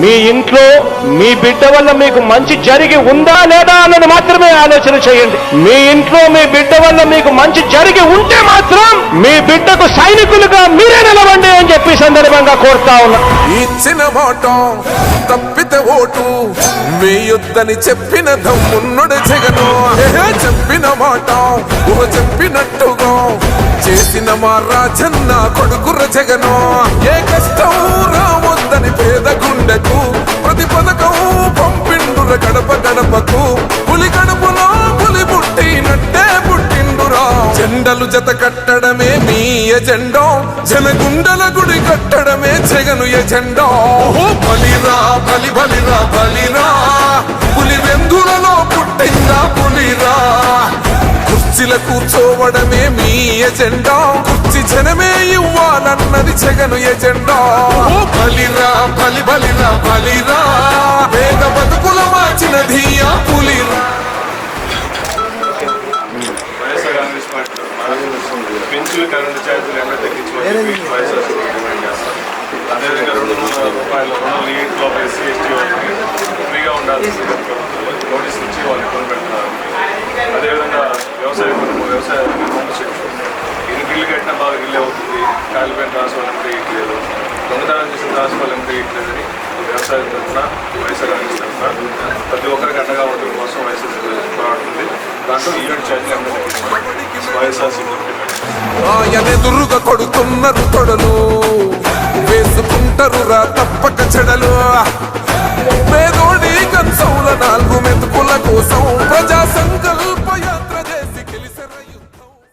మీ ఇంట్లో మీ బిడ్డ వల్ల మీకు మంచి జరిగి ఉందా లేదా అన్నది మాత్రమే ఆలోచన చేయండి. మీ ఇంట్లో మీ బిడ్డ వల్ల మీకు మంచి జరిగి ఉంటే మాత్రం మీ బిడ్డకు సైనికులుగా మీరే నిలవండి అని చెప్పి సందర్భంగా కోరుతా ఉన్నా. ఇచ్చిన మాట తప్పితే ఓటు వేయొద్దని చెప్పిన దమ్మున్నడు జగను. చెప్పిన మాట చేసిన మా రాజన్న కొడుకుర జగను ఏ కష్టం రావద్దని పేద గుండెకు ప్రతి పథకం పంపిండుర గడప గడపకు. పులి గడపలో పులి పుట్టినట్టే పుట్టిండురా. జెండలు జత కట్టడమే మీ ఎజెండా జనగుండల గుడి కట్టడమే జగను ఎజెండో. ఓహో బలిరా బలి. కుర్చీల కూర్చోవడమే మీ ఎజెండా. కుర్చీ జనమే ఇవ్వాలన్నది జగను ఎజెండా. ఓ! బలిరా బలి బలిరా బలిరా. పేద బతుకుల మార్చినది ఆ పులిరా. కరెంటు ఛార్జీలు ఎక్కడ తగ్గించమని వైఎస్ఆర్ డిమాండ్ చేస్తాం అదేవిధంగా రెండు వందల రూపాయల రుణాలు ఈ ఇంట్లో ఎస్సీ ఎస్టీ వాళ్ళకి ఫ్రీగా ఉండాల్సింది నోటీస్ ఇచ్చి వాళ్ళు కాలిపోయిన రాసుకోవాలంటే ఇట్లేదు. దొంగతనం చేసిన రాసుకోవాలంటే ఇట్లేదని వ్యవసాయం తరఫున వైఎస్ఆర్ కాంగ్రెస్ తరఫున ప్రతి ఒక్కరికి అండగా ఉండడం కోసం వైఎస్ఆర్ పోరాడుతుంది దాంట్లో ఈవెంట్ ఛార్జీలు అందరూ తగ్గించమని వైఎస్ఆర్ ఆయనెదురుగా కొడుతున్నారు కొడలు వేసుకుంటారు రా తప్పక చెడలు.